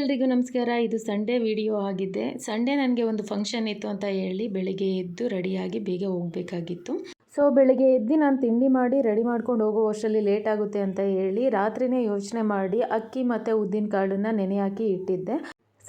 ಎಲ್ರಿಗೂ ನಮಸ್ಕಾರ. ಇದು ಸಂಡೇ ವಿಡಿಯೋ ಆಗಿದೆ. ಸಂಡೇ ನನಗೆ ಒಂದು ಫಂಕ್ಷನ್ ಇತ್ತು ಅಂತ ಹೇಳಿ ಬೆಳಿಗ್ಗೆ ಎದ್ದು ರೆಡಿಯಾಗಿ ಬೇಗ ಹೋಗಬೇಕಾಗಿತ್ತು. ಸೊ ಬೆಳಿಗ್ಗೆ ಎದ್ದು ನಾನು ತಿಂಡಿ ಮಾಡಿ, ರೆಡಿ ಮಾಡ್ಕೊಂಡು ಹೋಗೋ ಲೇಟ್ ಆಗುತ್ತೆ ಅಂತ ಹೇಳಿ ರಾತ್ರಿನೇ ಯೋಚನೆ ಮಾಡಿ ಅಕ್ಕಿ ಮತ್ತು ಉದ್ದಿನ ಕಾಳನ್ನು ನೆನೆ ಹಾಕಿ ಇಟ್ಟಿದ್ದೆ.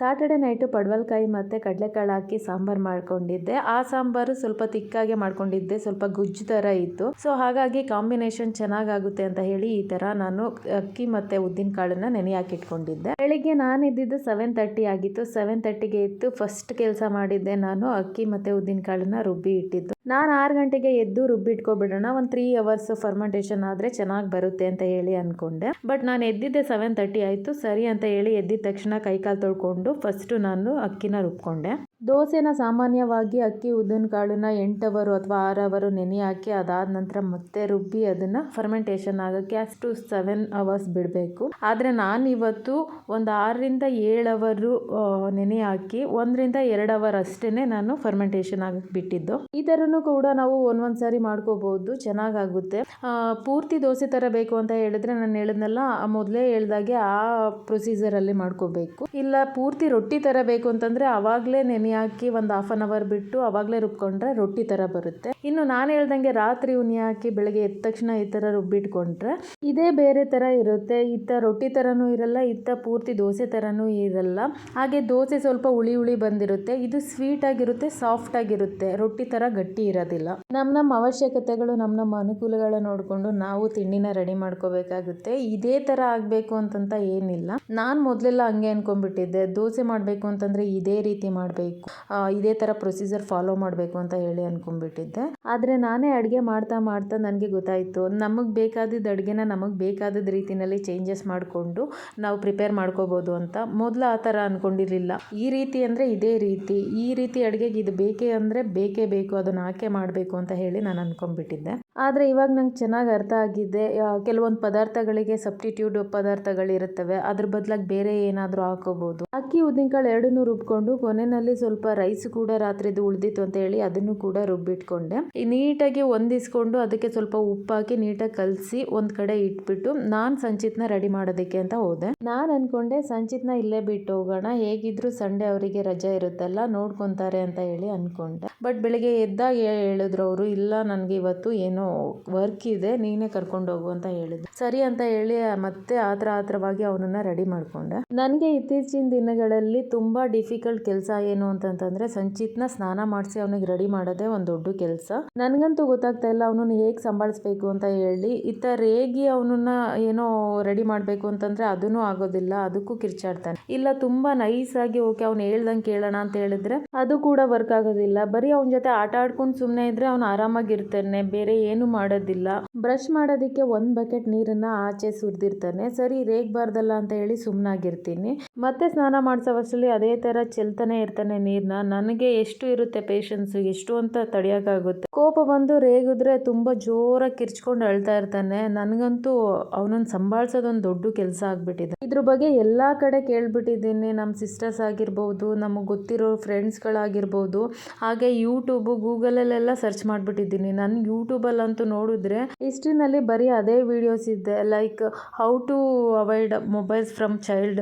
ಸಾಟರ್ಡೆ ನೈಟು ಪಡವಲ್ಕಾಯಿ ಮತ್ತು ಕಡಲೆಕಾಳು ಹಾಕಿ ಸಾಂಬಾರು ಮಾಡ್ಕೊಂಡಿದ್ದೆ. ಆ ಸಾಂಬಾರು ಸ್ವಲ್ಪ ತಿಕ್ಕಾಗೆ ಮಾಡ್ಕೊಂಡಿದ್ದೆ, ಸ್ವಲ್ಪ ಗುಜ್ಜು ಥರ ಇತ್ತು. ಸೊ ಹಾಗಾಗಿ ಕಾಂಬಿನೇಷನ್ ಚೆನ್ನಾಗಾಗುತ್ತೆ ಅಂತ ಹೇಳಿ ಈ ಥರ ನಾನು ಅಕ್ಕಿ ಮತ್ತು ಉದ್ದಿನ ಕಾಳನ್ನ ನೆನೆ ಹಾಕಿಟ್ಕೊಂಡಿದ್ದೆ. ಬೆಳಿಗ್ಗೆ ನಾನು ಇದ್ದಿದ್ದು ಸೆವೆನ್ ತರ್ಟಿ ಆಗಿತ್ತು. ಸೆವೆನ್ ತರ್ಟಿಗೆ ಇತ್ತು ಫಸ್ಟ್ ಕೆಲಸ ಮಾಡಿದ್ದೆ ನಾನು, ಅಕ್ಕಿ ಮತ್ತು ಉದ್ದಿನ ಕಾಳನ್ನ ರುಬ್ಬಿ ಇಟ್ಟಿದ್ದು. ನಾನು ಆರು ಗಂಟೆಗೆ ಎದ್ದು ರುಬ್ಬಿಟ್ಕೊಬಿಡೋಣ ಒಂದು ತ್ರೀ ಅವರ್ಸ್ ಫರ್ಮೆಂಟೇಷನ್ ಆದರೆ ಚೆನ್ನಾಗಿ ಬರುತ್ತೆ ಅಂತ ಹೇಳಿ ಅಂದ್ಕೊಂಡೆ ಬಟ್ ನಾನು ಎದ್ದಿದ್ದೆ ಸೆವೆನ್ ತರ್ಟಿ ಆಯಿತು. ಸರಿ ಅಂತ ಹೇಳಿ ಎದ್ದಿದ ತಕ್ಷಣ ಕೈಕಾಲು ತೊಳ್ಕೊಂಡು ಫಸ್ಟು ನಾನು ಅಕ್ಕಿನ ರುಬ್ಕೊಂಡೆ. ದೋಸೆನ ಸಾಮಾನ್ಯವಾಗಿ ಅಕ್ಕಿ, ಉದ್ದಿನ ಕಾಳನ್ನ ಎಂಟು ಅವರು ಅಥವಾ ಆರು ಅವರು ನೆನೆ ಹಾಕಿ ಅದಾದ ನಂತರ ಮತ್ತೆ ರುಬ್ಬಿ ಅದನ್ನು ಫರ್ಮೆಂಟೇಷನ್ ಆಗೋಕ್ಕೆ ಅಷ್ಟು ಸೆವೆನ್ ಅವರ್ಸ್ ಬಿಡಬೇಕು. ಆದರೆ ನಾನು ಇವತ್ತು ಒಂದು ಆರರಿಂದ ಏಳು ಅವರು ನೆನೆ ಹಾಕಿ ಒಂದರಿಂದ ಎರಡು ಅವರ್ ಅಷ್ಟೇ ನಾನು ಫರ್ಮೆಂಟೇಷನ್ ಆಗಕ್ಕೆ ಬಿಟ್ಟಿದ್ದು. ಈ ಥರನೂ ಕೂಡ ನಾವು ಒಂದೊಂದು ಸಾರಿ ಮಾಡ್ಕೋಬಹುದು ಚೆನ್ನಾಗಾಗುತ್ತೆ. ಪೂರ್ತಿ ದೋಸೆ ಥರ ಬೇಕು ಅಂತ ಹೇಳಿದ್ರೆ ನಾನು ಹೇಳಿದ್ನಲ್ಲ, ಮೊದಲೇ ಹೇಳ್ದಾಗೆ ಆ ಪ್ರೊಸೀಜರಲ್ಲಿ ಮಾಡ್ಕೋಬೇಕು. ಇಲ್ಲ ಪೂರ್ತಿ ರೊಟ್ಟಿ ಥರ ಬೇಕು ಅಂತಂದರೆ ಆವಾಗಲೇ ನೆನೆ ಹಾಕಿ ಒಂದು ಹಾಫ್ ಆನ್ ಅವರ್ ಬಿಟ್ಟು ಅವಾಗಲೇ ರುಬ್ಕೊಂಡ್ರೆ ರೊಟ್ಟಿ ಥರ ಬರುತ್ತೆ. ಇನ್ನು ನಾನು ಹೇಳ್ದಂಗೆ ರಾತ್ರಿ ಉನಿ ಹಾಕಿ ಬೆಳಗ್ಗೆ ಎದ್ದ ತಕ್ಷಣ ಈ ಥರ ರುಬ್ಬಿಟ್ಕೊಂಡ್ರೆ ಇದೇ ಬೇರೆ ಥರ ಇರುತ್ತೆ. ಇತ್ತ ರೊಟ್ಟಿ ಥರನೂ ಇರಲ್ಲ, ಇತ್ತ ಪೂರ್ತಿ ದೋಸೆ ಥರನೂ ಇರಲ್ಲ. ಹಾಗೆ ದೋಸೆ ಸ್ವಲ್ಪ ಹುಳಿ ಹುಳಿ ಬಂದಿರುತ್ತೆ. ಇದು ಸ್ವೀಟ್ ಆಗಿರುತ್ತೆ ಸಾಫ್ಟ್ ಆಗಿರುತ್ತೆ. ರೊಟ್ಟಿ ಥರ ಗಟ್ಟಿ ಇರೋದಿಲ್ಲ. ನಮ್ಮ ನಮ್ಮ ಅವಶ್ಯಕತೆಗಳು ನಮ್ಮ ನಮ್ಮ ಅನುಕೂಲಗಳ ನೋಡಿಕೊಂಡು ನಾವು ತಿಂಡಿನ ರೆಡಿ ಮಾಡ್ಕೋಬೇಕಾಗುತ್ತೆ. ಇದೇ ಥರ ಆಗಬೇಕು ಅಂತಂತ ಏನಿಲ್ಲ. ನಾನು ಮೊದಲೆಲ್ಲ ಹಂಗೆ ಅನ್ಕೊಂಡ್ಬಿಟ್ಟಿದ್ದೆ. ದೋಸೆ ಮಾಡಬೇಕು ಅಂತಂದರೆ ಇದೇ ರೀತಿ ಮಾಡಬೇಕು. ಇದೇ ಥರ ಪ್ರೊಸೀಜರ್ ಫಾಲೋ ಮಾಡಬೇಕು ಅಂತ ಹೇಳಿ ಅನ್ಕೊಂಡ್ಬಿಟ್ಟಿದ್ದೆ. ಆದರೆ ನಾನೇ ಅಡುಗೆ ಮಾಡ್ತಾ ಮಾಡ್ತಾ ನನಗೆ ಗೊತ್ತಾಯಿತು. ನಮಗೆ ಬೇಕಾದಿದ್ದ ಅಡುಗೆನ ನಮಗೆ ಬೇಕಾದದ ರೀತಿಯಲ್ಲಿ ಚೇಂಜಸ್ ಮಾಡಿಕೊಂಡು ನಾವು ಪ್ರಿಪೇರ್ ಮಾಡ್ಕೋಬೋದು ಅಂತ ಮೊದಲು ಆ ಥರ ಅಂದ್ಕೊಂಡಿರಲಿಲ್ಲ ಈ ರೀತಿ ಅಂದರೆ ಇದೇ ರೀತಿ. ಈ ರೀತಿ ಅಡುಗೆಗೆ ಇದು ಬೇಕೇ ಅಂದರೆ ಬೇಕೇ ಬೇಕು, ಅದನ್ನು ಆಕೆ ಮಾಡಬೇಕು ಅಂತ ಹೇಳಿ ನಾನು ಅಂದ್ಕೊಂಡ್ಬಿಟ್ಟಿದ್ದೆ ಆದರೆ ಇವಾಗ ನಂಗೆ ಚೆನ್ನಾಗಿ ಅರ್ಥ ಆಗಿದೆ. ಕೆಲವೊಂದು ಪದಾರ್ಥಗಳಿಗೆ ಸಬ್ಸ್ಟಿಟ್ಯೂಟ್ ಪದಾರ್ಥಗಳಿರುತ್ತವೆ. ಅದ್ರ ಬದಲಾಗಿ ಬೇರೆ ಏನಾದರೂ ಹಾಕೋಬೋದು. ಅಕ್ಕಿ, ಉದ್ದಿನಕಾಳು ಎರಡನ್ನೂ ರುಬ್ಕೊಂಡು ಕೊನೆಯಲ್ಲಿ ಸ್ವಲ್ಪ ರೈಸ್ ಕೂಡ ರಾತ್ರಿದು ಉಳಿದಿತ್ತು ಅಂತ ಹೇಳಿ ಅದನ್ನು ಕೂಡ ರುಬ್ಬಿಟ್ಕೊಂಡೆ. ಈ ನೀಟಾಗಿ ಒಂದಿಸ್ಕೊಂಡು ಅದಕ್ಕೆ ಸ್ವಲ್ಪ ಉಪ್ಪು ಹಾಕಿ ನೀಟಾಗಿ ಕಲಸಿ ಒಂದ್ ಕಡೆ ಇಟ್ಬಿಟ್ಟು ನಾನ್ ಸಂಚಿತ್ನ ರೆಡಿ ಮಾಡೋದಕ್ಕೆ ಅಂತ ಹೋದೆ. ನಾನ್ ಅನ್ಕೊಂಡೆ, ಸಂಚಿತ್ನ ಇಲ್ಲೇ ಬಿಟ್ಟು ಹೋಗೋಣ, ಹೇಗಿದ್ರು ಸಂಡೇ ಅವರಿಗೆ ರಜೆ ಇರುತ್ತಲ್ಲ, ನೋಡ್ಕೊಂತಾರೆ ಅಂತ ಹೇಳಿ ಅನ್ಕೊಂಡೆ. ಬಟ್ ಬೆಳಿಗ್ಗೆ ಎದ್ದಾಗ ಹೇಳಿದ್ರು ಅವರು, ಇಲ್ಲ ನನಗೆ ಇವತ್ತು ಏನೋ ವರ್ಕ್ ಇದೆ, ನೀನೇ ಕರ್ಕೊಂಡು ಹೋಗು ಅಂತ ಹೇಳಿದ್ರು. ಸರಿ ಅಂತ ಹೇಳಿ ಮತ್ತೆ ಆತರ ಆತರವಾಗಿ ಅವನನ್ನ ರೆಡಿ ಮಾಡ್ಕೊಂಡೆ. ನನಗೆ ಇತ್ತೀಚಿನ ದಿನಗಳಲ್ಲಿ ತುಂಬಾ ಡಿಫಿಕಲ್ಟ್ ಕೆಲಸ ಏನು ಅಂತಂತಂದ್ರೆ ಸಂಚಿತ್ನ ಸ್ನಾನ ಮಾಡಿಸಿ ಅವನಿಗೆ ರೆಡಿ ಮಾಡೋದೇ ಒಂದು ದೊಡ್ಡ ಕೆಲಸ. ನನಗಂತೂ ಗೊತ್ತಾಗ್ತಾ ಇಲ್ಲ ಅವನನ್ನ ಹೇಗೆ ಸಂಭಾಳಿಸ್ಬೇಕು ಅಂತ ಹೇಳಿ. ಇತ್ತ ರೇಗಿ ಅವನನ್ನ ಏನೋ ರೆಡಿ ಮಾಡಬೇಕು ಅಂತಂದ್ರೆ ಅದನ್ನು ಆಗೋದಿಲ್ಲ, ಅದಕ್ಕೂ ಕಿರ್ಚಾಡ್ತಾನೆ. ಇಲ್ಲ, ತುಂಬಾ ನೈಸ್ ಆಗಿ ಓಕೆ, ಅವ್ನು ಹೇಳ್ದಂಗೆ ಕೇಳೋಣ ಅಂತ ಹೇಳಿದ್ರೆ ಅದು ಕೂಡ ವರ್ಕ್ ಆಗೋದಿಲ್ಲ. ಬರೀ ಅವನ ಜೊತೆ ಆಟ ಆಡ್ಕೊಂಡು ಸುಮ್ಮನೆ ಇದ್ರೆ ಅವನು ಆರಾಮಾಗಿರ್ತಾನೆ, ಬೇರೆ ಏನು ಮಾಡೋದಿಲ್ಲ. ಬ್ರಷ್ ಮಾಡೋದಕ್ಕೆ ಒಂದು ಬಕೆಟ್ ನೀರನ್ನ ಆಚೆ ಸುರಿದಿರ್ತಾನೆ. ಸರಿ ರೇಗ್ಬಾರ್ದಲ್ಲ ಅಂತ ಹೇಳಿ ಸುಮ್ಮನಾಗಿರ್ತೀನಿ ಮತ್ತೆ ಸ್ನಾನ ಮಾಡಿಸೋವಷ್ಟರಲ್ಲಿ ಅದೇ ತರ ಚೆಲ್ತಾನೆ ಇರ್ತಾನೆ ನೀರನ್ನ ನನಗೆ ಎಷ್ಟು ಇರುತ್ತೆ ಪೇಷನ್ಸ್ ಎಷ್ಟು ಅಂತ ತಡೆಯೋಕ್ಕಾಗುತ್ತೆ ಕೋಪ ಬಂದು ರೇಗಿದ್ರೆ ತುಂಬ ಜೋರಾಗಿ ಕಿರ್ಚ್ಕೊಂಡು ಅಳ್ತಾ ಇರ್ತಾನೆ. ನನಗಂತೂ ಅವನನ್ನು ಸಂಭಾಳಿಸೋದೊಂದು ದೊಡ್ಡ ಕೆಲಸ ಆಗಿಬಿಟ್ಟಿದೆ. ಇದ್ರ ಬಗ್ಗೆ ಎಲ್ಲ ಕಡೆ ಕೇಳ್ಬಿಟ್ಟಿದ್ದೀನಿ. ನಮ್ಮ ಸಿಸ್ಟರ್ಸ್ ಆಗಿರ್ಬೋದು, ನಮಗೆ ಗೊತ್ತಿರೋ ಫ್ರೆಂಡ್ಸ್ಗಳಾಗಿರ್ಬೋದು ಹಾಗೆ ಯೂಟ್ಯೂಬು ಗೂಗಲಲ್ಲೆಲ್ಲ ಸರ್ಚ್ ಮಾಡಿಬಿಟ್ಟಿದ್ದೀನಿ. ನಾನು ಯೂಟ್ಯೂಬಲ್ಲಂತೂ ನೋಡಿದ್ರೆ ಹಿಸ್ಟ್ರಿನಲ್ಲಿ ಬರೀ ಅದೇ ವಿಡಿಯೋಸ್ ಇದೆ. Like how to avoid mobiles from child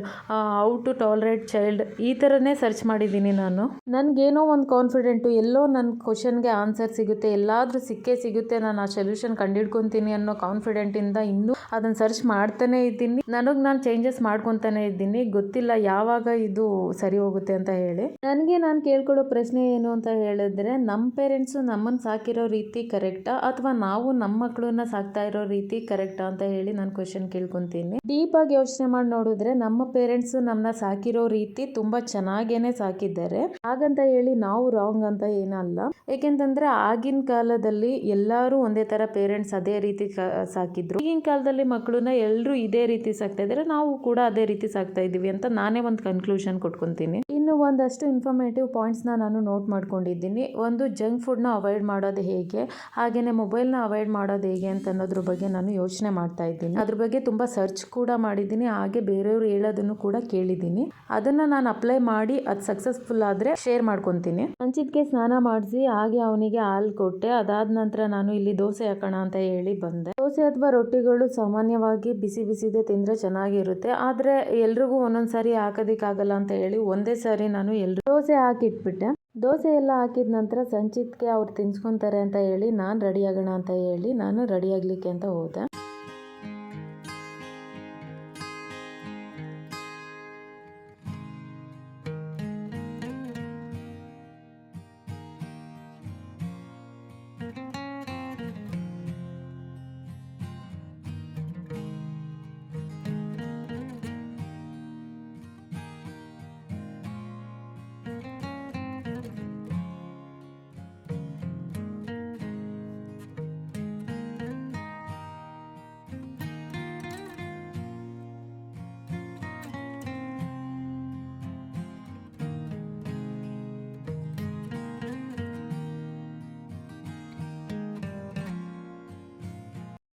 how to tolerate child ಈ ಥರನೇ ಸರ್ಚ್ ಮಾಡಿದ್ದೀನಿ ನಾನು. ನನಗೇನೋ ಒಂದು ಕಾನ್ಫಿಡೆಂಟು ಎಲ್ಲೋ ನನ್ನ ಕ್ವಶನ್ಗೆ ಆನ್ಸರ್ ಸಿಗುತ್ತೆ, ಎಲ್ಲಾದರೂ ಸಿಕ್ಕೇ ಸಿಗುತ್ತೆ, ನಾನು ಆ ಸೊಲ್ಯೂಷನ್ ಕಂಡಿಡ್ಕೊತೀನಿ ಅನ್ನೋ ಕಾನ್ಫಿಡೆಂಟಿಂದ ಇನ್ನೂ ಅದನ್ನು ಸರ್ಚ್ ಮಾಡ್ತಾನೆ ಇದ್ದೀನಿ. ನನಗೆ ನಾನು ಚೇಂಜಸ್ ಮಾಡ್ಕೊತಾನೆ ಇದ್ದೀನಿ. ಗೊತ್ತಿಲ್ಲ ಯಾವಾಗ ಇದು ಸರಿ ಹೋಗುತ್ತೆ ಅಂತ ಹೇಳಿ. ನನಗೆ ನಾನು ಕೇಳ್ಕೊಳ್ಳೋ ಪ್ರಶ್ನೆ ಏನು ಅಂತ ಹೇಳಿದ್ರೆ ನಮ್ಮ ಪೇರೆಂಟ್ಸು ನಮ್ಮನ್ನು ಸಾಕಿರೋ ರೀತಿ ಕರೆಕ್ಟಾ ಅಥವಾ ನಾವು ನಮ್ಮ ಮಕ್ಕಳನ್ನ ಸಾಕ್ತಾ ಇರೋ ರೀತಿ ಕರೆಕ್ಟಾ ಅಂತ ಹೇಳಿ ನಾನು ಕ್ವಶನ್ ಕೇಳ್ಕೊತೀನಿ. ಡೀಪ್ ಆಗಿ ಯೋಚನೆ ಮಾಡಿ ನೋಡಿದ್ರೆ, ನಮ್ಮ ಪೇರೆಂಟ್ಸ್ ನಮ್ಮನ್ನ ಸಾಕಿರೋ ರೀತಿ ತುಂಬಾ ಚೆನ್ನಾಗೇನೆ ಸಾಕಿದ್ದಾರೆ. ಹಾಗಂತ ಹೇಳಿ ನಾವು ರಾಂಗ್ ಅಂತ ಏನಲ್ಲ ಏಕೆಂತಂದ್ರೆ ಆಗಿನ ಕಾಲದಲ್ಲಿ ಎಲ್ಲರೂ ಒಂದೇ ತರ ಪೇರೆಂಟ್ಸ್ ಅದೇ ರೀತಿ ಸಾಕಿದ್ರು. ಈಗಿನ ಕಾಲದಲ್ಲಿ ಮಕ್ಕಳನ್ನ ಎಲ್ಲರೂ ಇದೇ ರೀತಿ ಸಾಕ್ತಾ ಇದ್ದಾರೆ. ನಾವು ಕೂಡ ಅದೇ ರೀತಿ ಸಾಕ್ತಾ ಇದೀವಿ ಅಂತ ನಾನೇ ಒಂದು ಕನ್ಕ್ಲೂಷನ್ ಕೊಟ್ಕೊಂತೀನಿ. ಇನ್ನು ಒಂದಷ್ಟು ಇನ್ಫಾರ್ಮೇಟಿವ್ ಪಾಯಿಂಟ್ಸ್ನ ನಾನು ನೋಟ್ ಮಾಡ್ಕೊಂಡಿದ್ದೀನಿ. ಒಂದು ಜಂಕ್ ಫುಡ್ ಫುಡ್ನ ಅವಾಯ್ಡ್ ಮಾಡೋದು ಹೇಗೆ? ಹಾಗೆಯೇ ಮೊಬೈಲ್ನ ಅವಾಯ್ಡ್ ಮಾಡೋದು ಹೇಗೆ ಅಂತ ಅನ್ನೋದ್ರ ಬಗ್ಗೆ ನಾನು ಯೋಚನೆ ಮಾಡ್ತಾ ಇದ್ದೀನಿ. ಅದ್ರ ಬಗ್ಗೆ ತುಂಬ ಸರ್ಚ್ ಕೂಡ ಮಾಡಿದ್ದೀನಿ. ಹಾಗೆ ಬೇರೆಯವರು ಹೇಳೋದನ್ನು ಕೂಡ ಕೇಳಿದ್ದೀನಿ. ಅದನ್ನು ನಾನು ಅಪ್ಲೈ ಮಾಡಿ ಅದು ಸಕ್ಸಸ್ಫುಲ್ ಆದರೆ ಶೇರ್ ಮಾಡ್ಕೊತೀನಿ. ಸಂಚಿತ್ಗೆ ಸ್ನಾನ ಮಾಡಿಸಿ ಹಾಗೆ ಅವನಿಗೆ ಹಾಲು ಕೊಟ್ಟೆ. ಅದಾದ ನಂತರ ನಾನು ಇಲ್ಲಿ ದೋಸೆ ಹಾಕೋಣ ಅಂತ ಹೇಳಿ ಬಂದೆ. ದೋಸೆ ಅಥವಾ ರೊಟ್ಟಿಗಳು ಸಾಮಾನ್ಯವಾಗಿ ಬಿಸಿ ಬಿಸಿದೆ ತಿಂದರೆ ಚೆನ್ನಾಗಿರುತ್ತೆ. ಆದರೆ ಎಲ್ರಿಗೂ ಒಂದೊಂದು ಸಾರಿ ಹಾಕೋದಿಕ್ಕಾಗಲ್ಲ ಅಂತ ಹೇಳಿ ಒಂದೇ ಸಾರಿ ನಾನು ಎಲ್ರು ದೋಸೆ ಹಾಕಿಟ್ಬಿಟ್ಟೆ. ದೋಸೆ ಎಲ್ಲ ಹಾಕಿದ ನಂತರ ಸಂಚಿತ್ಗೆ ಅವ್ರು ತಿನ್ಸ್ಕೊತಾರೆ ಅಂತ ಹೇಳಿ ನಾನು ರೆಡಿ ಆಗೋಣ ಅಂತ ಹೇಳಿ ನಾನು ರೆಡಿ ಆಗಲಿಕ್ಕೆ ಅಂತ ಹೋದೆ.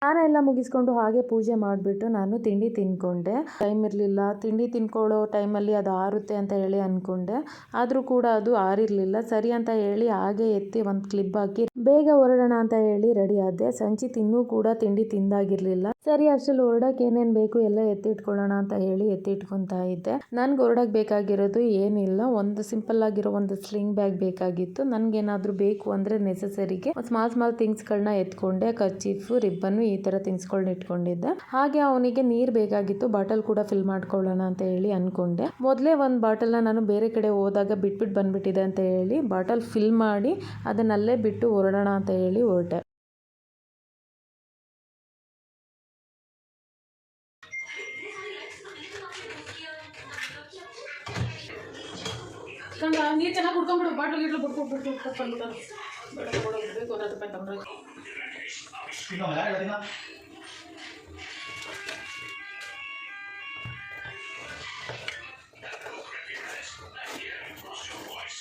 ಸ್ನಾನ ಎಲ್ಲ ಮುಗಿಸ್ಕೊಂಡು ಹಾಗೆ ಪೂಜೆ ಮಾಡಿಬಿಟ್ಟು ನಾನು ತಿಂಡಿ ತಿನ್ಕೊಂಡೆ. ಟೈಮ್ ಇರಲಿಲ್ಲ. ತಿಂಡಿ ತಿನ್ಕೊಳ್ಳೋ ಟೈಮಲ್ಲಿ ಅದು ಆರುತ್ತೆ ಅಂತ ಹೇಳಿ ಅಂದ್ಕೊಂಡೆ ಆದರೂ ಕೂಡ ಅದು ಆರಿರಲಿಲ್ಲ. ಸರಿ ಅಂತ ಹೇಳಿ ಹಾಗೆ ಎತ್ತಿ ಒಂದು ಕ್ಲಿಪ್ ಹಾಕಿ, ಬೇಗ ಹೊರಡೋಣ ಅಂತ ಹೇಳಿ ರೆಡಿ ಆದೆ. ಸಂಚಿತ್ ಇನ್ನೂ ಕೂಡ ತಿಂಡಿ ತಿಂದಾಗಿರಲಿಲ್ಲ. ಸರಿ, ಅಷ್ಟರಲ್ಲಿ ಹೊರಡಕ್ಕೆ ಏನೇನು ಬೇಕು ಎಲ್ಲ ಎತ್ತಿಟ್ಕೊಳ್ಳೋಣ ಅಂತ ಹೇಳಿ ಎತ್ತಿಟ್ಕೊತಾ ಇದ್ದೆ. ನನ್ಗೆ ಹೊರಡಕ್ಕೆ ಬೇಕಾಗಿರೋದು ಏನಿಲ್ಲ. ಒಂದು ಸಿಂಪಲ್ ಆಗಿರೋ ಒಂದು ಸ್ಲಿಂಗ್ ಬ್ಯಾಗ್ ಬೇಕಾಗಿತ್ತು. ನನಗೇನಾದರೂ ಬೇಕು ಅಂದರೆ ನೆಸಸರಿಗೆ ಸ್ಮಾಲ್ ಸ್ಮಾಲ್ ಥಿಂಗ್ಸ್ಗಳನ್ನ ಎತ್ಕೊಂಡೆ. ಕರ್ಚೀಫು ರಿಬ್ಬನ್ನು ಥರ ತಿನ್ಸ್ಕೊಂಡು ಇಟ್ಕೊಂಡಿದ್ದೆ. ಹಾಗೆ ಅವನಿಗೆ ನೀರು ಬೇಕಾಗಿತ್ತು, ಬಾಟಲ್ ಕೂಡ ಫಿಲ್ ಮಾಡ್ಕೊಳ್ಳೋಣ ಅಂತ ಹೇಳಿ ಅಂದ್ಕೊಂಡೆ ಮೊದಲೇ ಒಂದು ಬಾಟಲ್ನ ನಾನು ಬೇರೆ ಕಡೆ ಹೋದಾಗ ಬಿಟ್ಬಿಟ್ಟು ಬಂದ್ಬಿಟ್ಟಿದೆ ಅಂತ ಹೇಳಿ ಬಾಟಲ್ ಫಿಲ್ ಮಾಡಿ ಅದನ್ನಲ್ಲೇ ಬಿಟ್ಟು ಹೊರಡೋಣ ಅಂತ ಹೇಳಿ ಹೊರಟೆ. ನೀರು ಚೆನ್ನಾಗಿ ಕುಡ್ಕೊಂಡ್ಬಿಡು, ಬಾಟ್ಲು ಗಿಟ್ಲು ಬಿಟ್ಕೊಟ್ಟು ಬಿಟ್ಟು ಬಂದ್ಬಿಟ್ಟು ಬೇಡ ಕೊಡೋದು ಬೇಕು ತಿನ್ನೋ ಯಾರು ತಿನ್ನೋ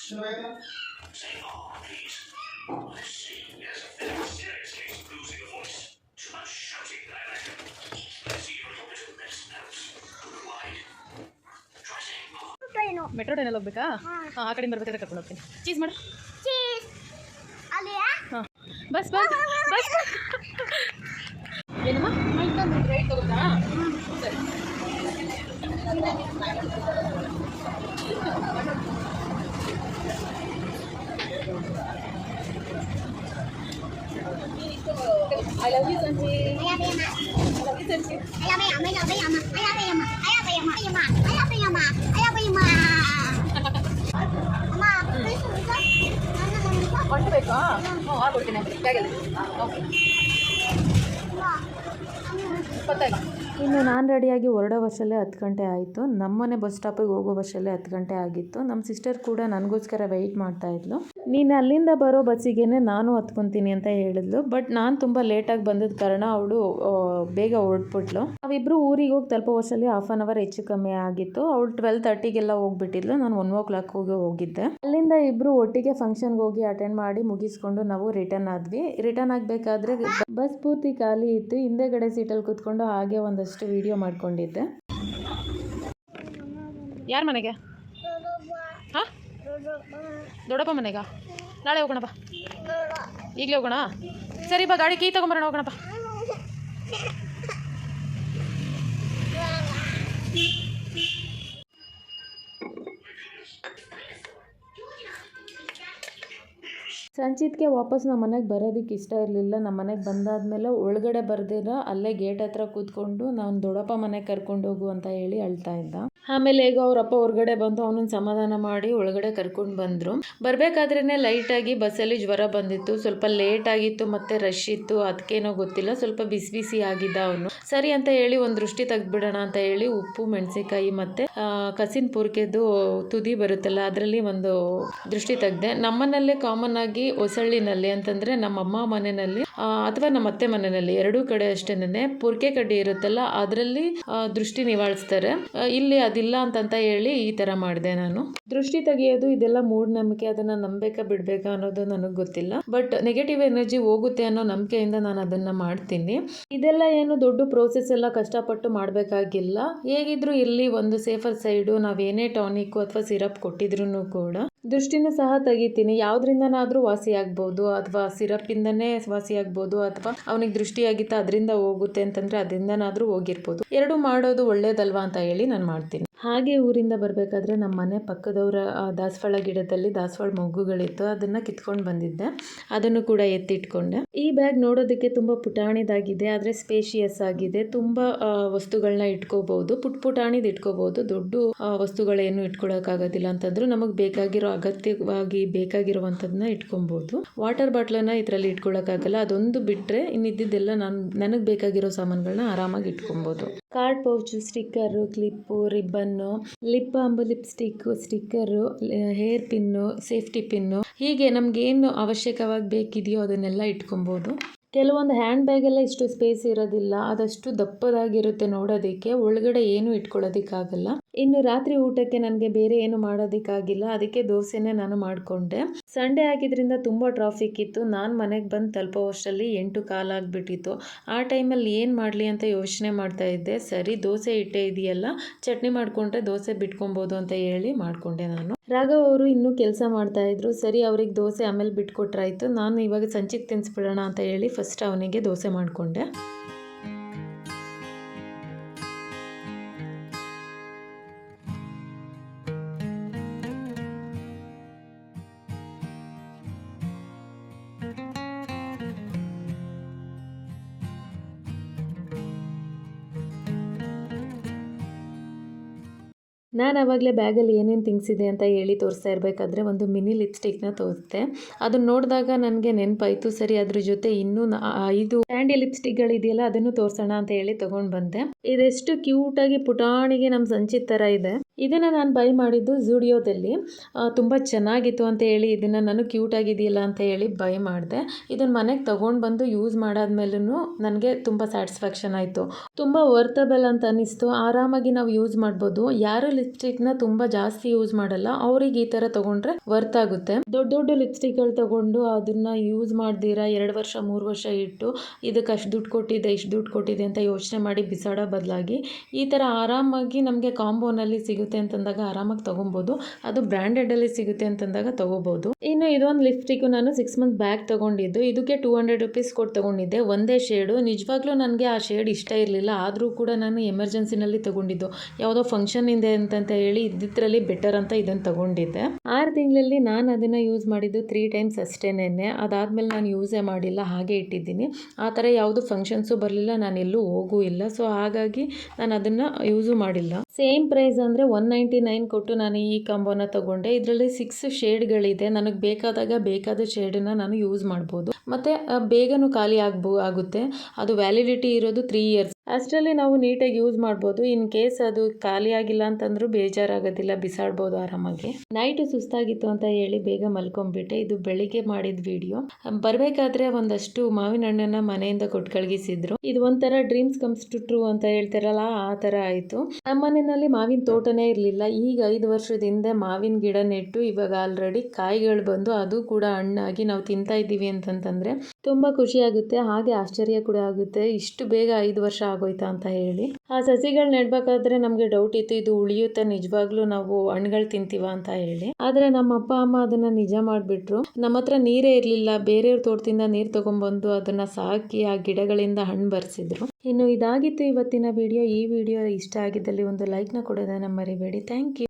ತಿನ್ಬೇಕಾ ಮೆಟ್ರೋ ಟ್ರೈನಲ್ಲಿ ಹೋಗ್ಬೇಕಾ ಹಾಂ ಆ ಕಡೆಯಿಂದ ಬರ್ಬೇಕಾದ್ರೆ ಕರ್ಕೊಂಡು ಹೋಗ್ತೀನಿ ಚೀಸ್ ಮಾಡು ಹಾಂ ಬಸ್ ಬಸ್ ಬಸ್ ರೈಟ್ ತಗೋತಾ ಸರಿ ಐ ಲವ್ ಯು ಸಂಜಿ ಐ ಲವ್ ಯು ಸಂಜಿ ಹೊಟ್ಟು ಬೇಕಾ ಹ್ಞೂ ಹಾಕೊಡ್ತೀನಿ ಬ್ಯಾಗಲ್ಲಿ ಓಕೆ 你说吧 ಇನ್ನು ನಾನು ರೆಡಿಯಾಗಿ ಹೊರಡೋ ವರ್ಷಲ್ಲೇ ಹತ್ತು ಗಂಟೆ ಆಯಿತು. ನಮ್ಮನೆ ಬಸ್ ಸ್ಟಾಪಿಗೆ ಹೋಗೋ ವರ್ಷಲ್ಲೇ ಹತ್ತು ಗಂಟೆ ಆಗಿತ್ತು. ನಮ್ಮ ಸಿಸ್ಟರ್ ಕೂಡ ನನಗೋಸ್ಕರ ವೆಯ್ಟ್ ಮಾಡ್ತಾ ಇದ್ಲು. ನೀನು ಅಲ್ಲಿಂದ ಬರೋ ಬಸ್ಸಿಗೆ ನಾನು ಹತ್ಕೊತೀನಿ ಅಂತ ಹೇಳಿದ್ಲು. ಬಟ್ ನಾನು ತುಂಬ ಲೇಟಾಗಿ ಬಂದಿದ್ದ ಕಾರಣ ಅವಳು ಬೇಗ ಹೊರಟ್ಬಿಟ್ಲು. ನಾವಿಬ್ಬರು ಊರಿಗೆ ಹೋಗಿ ತಲುಪೋ ವರ್ಷದಲ್ಲಿ ಹಾಫ್ ಆನ್ ಅವರ್ ಹೆಚ್ಚು ಕಮ್ಮಿ ಆಗಿತ್ತು. ಅವಳು ಟ್ವೆಲ್ ತರ್ಟಿಗೆಲ್ಲ ಹೋಗ್ಬಿಟ್ಟಿದ್ಲು. ನಾನು ಒನ್ ಓ ಕ್ಲಾಕ್ ಹೋಗಿ ಹೋಗಿದ್ದೆ. ಅಲ್ಲಿಂದ ಇಬ್ಬರು ಒಟ್ಟಿಗೆ ಫಂಕ್ಷನ್ಗೆ ಹೋಗಿ ಅಟೆಂಡ್ ಮಾಡಿ ಮುಗಿಸ್ಕೊಂಡು ನಾವು ರಿಟರ್ನ್ ಆದ್ವಿ. ರಿಟರ್ನ್ ಆಗಬೇಕಾದ್ರೆ ಬಸ್ ಪೂರ್ತಿ ಖಾಲಿ ಇತ್ತು. ಹಿಂದೆಗಡೆ ಸೀಟಲ್ಲಿ ಕೂತ್ಕೊಂಡು ಹಾಗೆ ಒಂದಷ್ಟು ವಿಡಿಯೋ ಮಾಡ್ಕೊಂಡಿದ್ದೆ. ಯಾರ ಮನೆಗೆ? ಹಾಂ? ದೊಡ್ಡಪ್ಪ ಮನೆಗ? ನಾಳೆ ಹೋಗೋಣಪ್ಪ ಈಗಲೇ ಹೋಗೋಣ? ಸರಿ ಬಾ, ಗಾಡಿ ಕೀ ತಗೊಂಬರೋಣ ಹೋಗೋಣಪ್ಪ ಸಂಚಿತ್ಗೆ ವಾಪಸ್ ನಮ್ಮ ಮನೆಗೆ ಬರೋದಕ್ಕೆ ಇಷ್ಟ ಇರಲಿಲ್ಲ. ನಮ್ಮ ಮನೆಗೆ ಬಂದಾದ್ಮೇಲೆ ಒಳಗಡೆ ಬರ್ದಿರ ಅಲ್ಲೇ ಗೇಟ್ ಹತ್ರ ಕೂತ್ಕೊಂಡು ನಾನು ದೊಡ್ಡಪ್ಪ ಮನೆಗೆ ಕರ್ಕೊಂಡು ಹೋಗು ಅಂತ ಹೇಳಿ ಅಳ್ತಾ ಇದ್ದ. ಆಮೇಲೆ ಈಗ ಅವರಪ್ಪ ಹೊರಗಡೆ ಬಂದು ಅವನನ್ನು ಸಮಾಧಾನ ಮಾಡಿ ಒಳಗಡೆ ಕರ್ಕೊಂಡು ಬಂದರು. ಬರಬೇಕಾದ್ರೇ ಲೈಟಾಗಿ ಬಸ್ಸಲ್ಲಿ ಜ್ವರ ಬಂದಿತ್ತು. ಸ್ವಲ್ಪ ಲೇಟ್ ಆಗಿತ್ತು ಮತ್ತೆ ರಶ್ ಇತ್ತು. ಅದಕ್ಕೇನೋ ಗೊತ್ತಿಲ್ಲ. ಸ್ವಲ್ಪ ಬಿಸಿ ಬಿಸಿ ಆಗಿದ್ದ ಅವನು. ಸರಿ ಅಂತ ಹೇಳಿ ಒಂದು ದೃಷ್ಟಿ ತೆಗ್ದ್ಬಿಡೋಣ ಅಂತ ಹೇಳಿ ಉಪ್ಪು ಮೆಣಸಿಕಾಯಿ ಮತ್ತು ಕಸಿನ ಪೂರ್ಕೆದು ತುದಿ ಬರುತ್ತಲ್ಲ, ಅದರಲ್ಲಿ ಒಂದು ದೃಷ್ಟಿ ತೆಗ್ದೆ. ನಮ್ಮನಲ್ಲೇ ಕಾಮನ್ ಆಗಿ ಹೊಸಳ್ಳಿನಲ್ಲಿ ಅಂತಂದರೆ ನಮ್ಮ ಅಮ್ಮ ಮನೆಯಲ್ಲಿ ಅಥವಾ ನಮ್ಮ ಅತ್ತೆ ಮನೆಯಲ್ಲಿ, ಎರಡೂ ಕಡೆ ಅಷ್ಟೇನೆ ಪುರ್ಕೆ ಕಡ್ಡಿ ಇರುತ್ತಲ್ಲ, ಅದರಲ್ಲಿ ದೃಷ್ಟಿ ನಿವಾಳಿಸ್ತಾರೆ. ಇಲ್ಲಿ ಅದಿಲ್ಲ ಅಂತಂತ ಹೇಳಿ ಈ ಥರ ಮಾಡಿದೆ ನಾನು. ದೃಷ್ಟಿ ತೆಗೆಯೋದು ಇದೆಲ್ಲ ಮೂಢನಂಬಿಕೆ ಅದನ್ನು ನಂಬೇಕಾ ಬಿಡಬೇಕಾ ಅನ್ನೋದು ನನಗೆ ಗೊತ್ತಿಲ್ಲ. ಬಟ್ ನೆಗೆಟಿವ್ ಎನರ್ಜಿ ಹೋಗುತ್ತೆ ಅನ್ನೋ ನಂಬಿಕೆಯಿಂದ ನಾನು ಅದನ್ನು ಮಾಡ್ತೀನಿ. ಇದೆಲ್ಲ ಏನು ದೊಡ್ಡ ಪ್ರೋಸೆಸ್ ಎಲ್ಲ ಕಷ್ಟಪಟ್ಟು ಮಾಡಬೇಕಾಗಿಲ್ಲ. ಹೇಗಿದ್ರು ಇಲ್ಲಿ ಒಂದು ಸೇಫರ್ ಸೈಡು ಏನೇ ಟಾನಿಕ್ ಅಥವಾ ಸಿರಪ್ ಕೊಟ್ಟಿದ್ರು ಕೂಡ ದೃಷ್ಟಿನೂ ಸಹ ತೆಗಿತೀನಿ. ಯಾವುದ್ರಿಂದನಾದರೂ ವಾಸಿ ಆಗ್ಬೋದು ಅಥವಾ ಸಿರಪಿಂದನೇ ವಾಸಿ ಆಗ್ಬೋದು ಅಥವಾ ಅವನಿಗೆ ದೃಷ್ಟಿಯಾಗಿತ್ತು ಅದರಿಂದ ಹೋಗುತ್ತೆ ಅಂತಂದರೆ ಅದರಿಂದನಾದರೂ ಹೋಗಿರ್ಬೋದು. ಎರಡು ಮಾಡೋದು ಒಳ್ಳೇದಲ್ವಾ ಅಂತ ಹೇಳಿ ನಾನು ಮಾಡ್ತೀನಿ. ಹಾಗೆ ಊರಿಂದ ಬರಬೇಕಾದ್ರೆ ನಮ್ಮ ಮನೆ ಪಕ್ಕದವರ ದಾಸವಾಳ ಗಿಡದಲ್ಲಿ ದಾಸವಾಳ ಮೊಗ್ಗುಗಳಿತ್ತು. ಅದನ್ನು ಕಿತ್ಕೊಂಡು ಬಂದಿದ್ದೆ. ಅದನ್ನು ಕೂಡ ಎತ್ತಿಟ್ಕೊಂಡೆ. ಈ ಬ್ಯಾಗ್ ನೋಡೋದಕ್ಕೆ ತುಂಬ ಪುಟಾಣಿದಾಗಿದೆ, ಆದರೆ ಸ್ಪೇಷಿಯಸ್ ಆಗಿದೆ. ತುಂಬ ವಸ್ತುಗಳನ್ನ ಇಟ್ಕೋಬಹುದು ಪುಟ್ ಪುಟಾಣಿದು ಇಟ್ಕೋಬಹುದು ದೊಡ್ಡ ವಸ್ತುಗಳೇನು ಇಟ್ಕೊಳಕ್ಕಾಗೋದಿಲ್ಲ ಅಂತಂದ್ರೂ ನಮಗೆ ಬೇಕಾಗಿರೋ ಅಗತ್ಯವಾಗಿ ಬೇಕಾಗಿರುವಂಥದ್ದನ್ನ ಇಟ್ಕೊಬೋದು. ವಾಟರ್ ಬಾಟ್ಲನ್ನ ಇದರಲ್ಲಿ ಇಟ್ಕೊಳಕ್ಕಾಗಲ್ಲ. ಅದೊಂದು ಬಿಟ್ಟರೆ ಇನ್ನಿದ್ದೆಲ್ಲ ನಾನು, ನನಗೆ ಬೇಕಾಗಿರೋ ಸಾಮಾನುಗಳನ್ನ ಆರಾಮಾಗಿ ಇಟ್ಕೊಬೋದು. Card pouch, sticker, clip, ribbon lip bomb lipstick, sticker hair pin, safety pin. ಹೀಗೆ ನಮಗೇನು ಅವಶ್ಯಕವಾಗಿ ಬೇಕಿದೆಯೋ ಅದನ್ನೆಲ್ಲ ಇಟ್ಕೊಬೋದು. ಕೆಲವೊಂದು ಹ್ಯಾಂಡ್ ಬ್ಯಾಗೆಲ್ಲ ಇಷ್ಟು ಸ್ಪೇಸ್ ಇರೋದಿಲ್ಲ. ಅದಷ್ಟು ದಪ್ಪದಾಗಿರುತ್ತೆ ನೋಡೋದಕ್ಕೆ. ಒಳಗಡೆ ಏನು ಇಟ್ಕೊಳ್ಳೋದಕ್ಕಾಗಲ್ಲ. ಇನ್ನು ರಾತ್ರಿ ಊಟಕ್ಕೆ ನನಗೆ ಬೇರೆ ಏನು ಮಾಡೋದಕ್ಕಾಗಿಲ್ಲ, ಅದಕ್ಕೆ ದೋಸೆನೇ ನಾನು ಮಾಡಿಕೊಂಡೆ. ಸಂಡೇ ಆಗಿದ್ದರಿಂದ ತುಂಬ ಟ್ರಾಫಿಕ್ ಇತ್ತು. ನಾನು ಮನೆಗೆ ಬಂದು ತಲುಪೋ ಅಷ್ಟರಲ್ಲಿ ಎಂಟು ಕಾಲಾಗ್ಬಿಟ್ಟಿತ್ತು ಆ ಟೈಮಲ್ಲಿ ಏನು ಮಾಡಲಿ ಅಂತ ಯೋಚನೆ ಮಾಡ್ತಾ ಇದ್ದೆ. ಸರಿ, ದೋಸೆ ಹಿಟ್ಟೆ ಇದೆಯಲ್ಲ, ಚಟ್ನಿ ಮಾಡಿಕೊಂಡ್ರೆ ದೋಸೆ ಬಿಟ್ಕೊಬೋದು ಅಂತ ಹೇಳಿ ಮಾಡಿಕೊಂಡೆ ನಾನು. ರಾಘವ್ ಅವರು ಇನ್ನೂ ಕೆಲಸ ಮಾಡ್ತಾ ಇದ್ರು. ಸರಿ, ಅವ್ರಿಗೆ ದೋಸೆ ಆಮೇಲೆ ಬಿಟ್ಕೊಟ್ರಾಯ್ತು. ನಾನು ಇವಾಗ ಸಂಚಿಗೆ ತಿನ್ನಿಸ್ಬಿಡೋಣ ಅಂತ ಹೇಳಿ ಫಸ್ಟ್ ಅವನಿಗೆ ದೋಸೆ ಮಾಡಿಕೊಂಡೆ. ನಾನು ಆವಾಗಲೇ ಬ್ಯಾಗಲ್ಲಿ ಏನೇನು ಥಿಂಗ್ಸ್ ಇದೆ ಅಂತ ಹೇಳಿ ತೋರಿಸ್ತಾ ಇರಬೇಕಾದ್ರೆ ಒಂದು ಮಿನಿ ಲಿಪ್ಸ್ಟಿಕ್ನ ತೋರಿಸ್ದೆ. ಅದನ್ನು ನೋಡಿದಾಗ ನನಗೆ ನೆನಪಾಯಿತು, ಸರಿ ಅದ್ರ ಜೊತೆ ಇನ್ನೂ ಐದು ಸ್ಯಾಂಡಿ ಲಿಪ್ಸ್ಟಿಕ್ಗಳಿದೆಯಲ್ಲ ಅದನ್ನು ತೋರಿಸೋಣ ಅಂತ ಹೇಳಿ ತೊಗೊಂಡು ಬಂದೆ. ಇದೆಷ್ಟು ಕ್ಯೂಟಾಗಿ ಪುಟಾಣಿಗೆ ನಮ್ಮ ಸಂಚಿತ್ ಥರ ಇದೆ. ಇದನ್ನು ನಾನು ಬೈ ಮಾಡಿದ್ದು ಝುಡಿಯೋದಲ್ಲಿ. ತುಂಬ ಚೆನ್ನಾಗಿತ್ತು ಅಂತ ಹೇಳಿ ಇದನ್ನು ನಾನು ಕ್ಯೂಟ್ ಆಗಿದೆಯಲ್ಲ ಅಂತ ಹೇಳಿ ಬೈ ಮಾಡಿದೆ. ಇದನ್ನು ಮನೆಗೆ ತೊಗೊಂಡು ಬಂದು ಯೂಸ್ ಮಾಡಾದ್ಮೇಲೂ ನನಗೆ ತುಂಬ ಸ್ಯಾಟಿಸ್ಫ್ಯಾಕ್ಷನ್ ಆಯಿತು. ತುಂಬ ವರ್ತಬಲ್ ಅಂತ ಅನ್ನಿಸ್ತು ಆರಾಮಾಗಿ ನಾವು ಯೂಸ್ ಮಾಡ್ಬೋದು. ಯಾರು ಲಿಪ್ಸ್ಟಿಕ್ನ ತುಂಬಾ ಜಾಸ್ತಿ ಯೂಸ್ ಮಾಡಲ್ಲ. ಅವ್ರಿಗೆ ಈ ತರ ತೊಗೊಂಡ್ರೆ ವರ್ತ್ ಆಗುತ್ತೆ. ದೊಡ್ಡ ದೊಡ್ಡ ಲಿಪ್ಸ್ಟಿಕ್ಗಳು ತಗೊಂಡು ಅದನ್ನ ಯೂಸ್ ಮಾಡ್ದಿರಾ? ಎರಡು ವರ್ಷ, ಮೂರು ವರ್ಷ ಇಟ್ಟು ಇದಕ್ಕೆ ಅಷ್ಟು ದುಡ್ಡು ಕೊಟ್ಟಿದೆ ಇಷ್ಟು ದುಡ್ಡು ಕೊಟ್ಟಿದೆ ಅಂತ ಯೋಚನೆ ಮಾಡಿ ಬಿಸಾಡೋ ಬದಲಾಗಿ ಈ ತರ ಆರಾಮಾಗಿ ನಮಗೆ ಕಾಂಬೋನಲ್ಲಿ ಸಿಗುತ್ತೆ ಅಂತಂದಾಗ ಆರಾಮಾಗಿ ತೊಗೊಬೋದು. ಅದು ಬ್ರ್ಯಾಂಡೆಡಲ್ಲಿ ಸಿಗುತ್ತೆ ಅಂತಂದಾಗ ತಗೋಬಹುದು ಇನ್ನು ಇದೊಂದು ಲಿಪ್ಸ್ಟಿಕ್ ನಾನು ಸಿಕ್ಸ್ ಮಂತ್ ಬ್ಯಾಗ್ ತಗೊಂಡಿದ್ದು. ಇದಕ್ಕೆ ಟೂ ಹಂಡ್ರೆಡ್ ರುಪೀಸ್ ಕೊಟ್ಟು ತಗೊಂಡಿದ್ದೆ. ಒಂದೇ ಶೇಡು ನಿಜವಾಗ್ಲೂ ನನಗೆ ಆ ಶೇಡ್ ಇಷ್ಟ ಇರಲಿಲ್ಲ. ಆದರೂ ಕೂಡ ನಾನು ಎಮರ್ಜೆನ್ಸಿನಲ್ಲಿ ತಗೊಂಡಿದ್ದು. ಯಾವುದೋ ಫಂಕ್ಷನ್ ಇದೆ ಅಂತಂತ ಹೇಳಿ ಇದ್ದಿದ್ರಲ್ಲಿ ಬೆಟರ್ ಅಂತ ಇದನ್ನು ತಗೊಂಡಿದ್ದೆ. ಆರು ತಿಂಗಳಲ್ಲಿ ನಾನು ಅದನ್ನು ಯೂಸ್ ಮಾಡಿದ್ದು ತ್ರೀ ಟೈಮ್ಸ್ ಅಷ್ಟೇನೆ ಅದಾದಮೇಲೆ ನಾನು ಯೂಸೇ ಮಾಡಿಲ್ಲ, ಹಾಗೆ ಇಟ್ಟಿದ್ದೀನಿ. ಆ ಥರ ಯಾವುದು ಫಂಕ್ಷನ್ಸು ಬರಲಿಲ್ಲ, ನಾನು ಎಲ್ಲೂ ಹೋಗೂ ಇಲ್ಲ. ಸೊ ಹಾಗಾಗಿ ನಾನು ಅದನ್ನು ಯೂಸು ಮಾಡಿಲ್ಲ. ಸೇಮ್ ಪ್ರೈಸ್ ಅಂದರೆ ಒನ್ ನೈಂಟಿ ನೈನ್ ಕೊಟ್ಟು ನಾನು ಈ ಕಾಂಬೋನ ತಗೊಂಡೆ. ಇದರಲ್ಲಿ ಸಿಕ್ಸ್ ಶೇಡ್ಗಳಿದೆ ನನಗೆ ಬೇಕಾದಾಗ ಬೇಕಾದ ಶೇಡನ್ನು ನಾನು ಯೂಸ್ ಮಾಡ್ಬೋದು. ಮತ್ತು ಬೇಗನೂ ಖಾಲಿ ಆಗ್ಬೋ, ಆಗುತ್ತೆ. ಅದು ವ್ಯಾಲಿಡಿಟಿ ಇರೋದು ತ್ರೀ ಇಯರ್ಸ್ ಅಷ್ಟರಲ್ಲಿ ನಾವು ನೀಟಾಗಿ ಯೂಸ್ ಮಾಡ್ಬೋದು. ಇನ್ ಕೇಸ್ ಅದು ಖಾಲಿ ಆಗಿಲ್ಲ ಅಂತಂದ್ರೂ ಬೇಜಾರಾಗೋದಿಲ್ಲ, ಬಿಸಾಡ್ಬೋದು ಆರಾಮಾಗಿ. ನೈಟ್ ಸುಸ್ತಾಗಿತ್ತು ಅಂತ ಹೇಳಿ ಬೇಗ ಮಲ್ಕೊಂಡ್ಬಿಟ್ಟೆ ಇದು ಬೆಳಿಗ್ಗೆ ಮಾಡಿದ ವಿಡಿಯೋ. ಬರಬೇಕಾದ್ರೆ ಒಂದಷ್ಟು ಮಾವಿನ ಹಣ್ಣನ್ನ ಮನೆಯಿಂದ ಕೊಟ್ಟು ಕಳ್ಗಿಸಿದ್ರು ಇದು ಒಂಥರ ಡ್ರೀಮ್ಸ್ ಕಮ್ಸ್ ಟು ಟ್ರೂ ಅಂತ ಹೇಳ್ತಾರಲ್ಲ, ಆ ಥರ ಆಯಿತು. ನಮ್ಮ ಮನೆಯಲ್ಲಿ ಮಾವಿನ ತೋಟನೇ ಇರಲಿಲ್ಲ. ಈಗ ಐದು ವರ್ಷದ ಹಿಂದೆ ಮಾವಿನ ಗಿಡ ನೆಟ್ಟು ಇವಾಗ ಆಲ್ರೆಡಿ ಕಾಯಿಗಳು ಬಂದು ಅದು ಕೂಡ ಹಣ್ಣಾಗಿ ನಾವು ತಿಂತಾ ಇದ್ದೀವಿ ಅಂತಂತಂದ್ರೆ ತುಂಬ ಖುಷಿ ಆಗುತ್ತೆ. ಹಾಗೆ ಆಶ್ಚರ್ಯ ಕೂಡ ಆಗುತ್ತೆ. ಇಷ್ಟು ಬೇಗ ಐದು ವರ್ಷ ಆಗೋಯ್ತಾ ಅಂತ ಹೇಳಿ. ಆ ಸಸಿಗಳು ನೆಡ್ಬೇಕಾದ್ರೆ ನಮಗೆ ಡೌಟ್ ಇತ್ತು, ಇದು ಉಳಿಯುತ್ತೆ ನಿಜವಾಗ್ಲೂ ನಾವು ಹಣ್ಗಳು ತಿಂತೀವ ಅಂತ ಹೇಳಿ. ಆದ್ರೆ ನಮ್ಮ ಅಪ್ಪ, ಅಮ್ಮ ಅದನ್ನ ನಿಜ ಮಾಡಿಬಿಟ್ರು. ನಮ್ಮ ಹತ್ರ ನೀರೇ ಇರಲಿಲ್ಲ, ಬೇರೆಯವ್ರ ತೋಟದಿಂದ ನೀರು ತಗೊಂಡ್ಬಂದು ಅದನ್ನ ಸಾಕಿ ಆ ಗಿಡಗಳಿಂದ ಹಣ್ಣು ಬರ್ಸಿದ್ರು. ಇನ್ನು ಇದಾಗಿತ್ತು ಇವತ್ತಿನ ವಿಡಿಯೋ ಈ ವಿಡಿಯೋ ಇಷ್ಟ ಆಗಿದ್ದಲ್ಲಿ ಒಂದು ಲೈಕ್ನ ಕೊಡೋದನ್ನ ಮರಿಬೇಡಿ. Thank you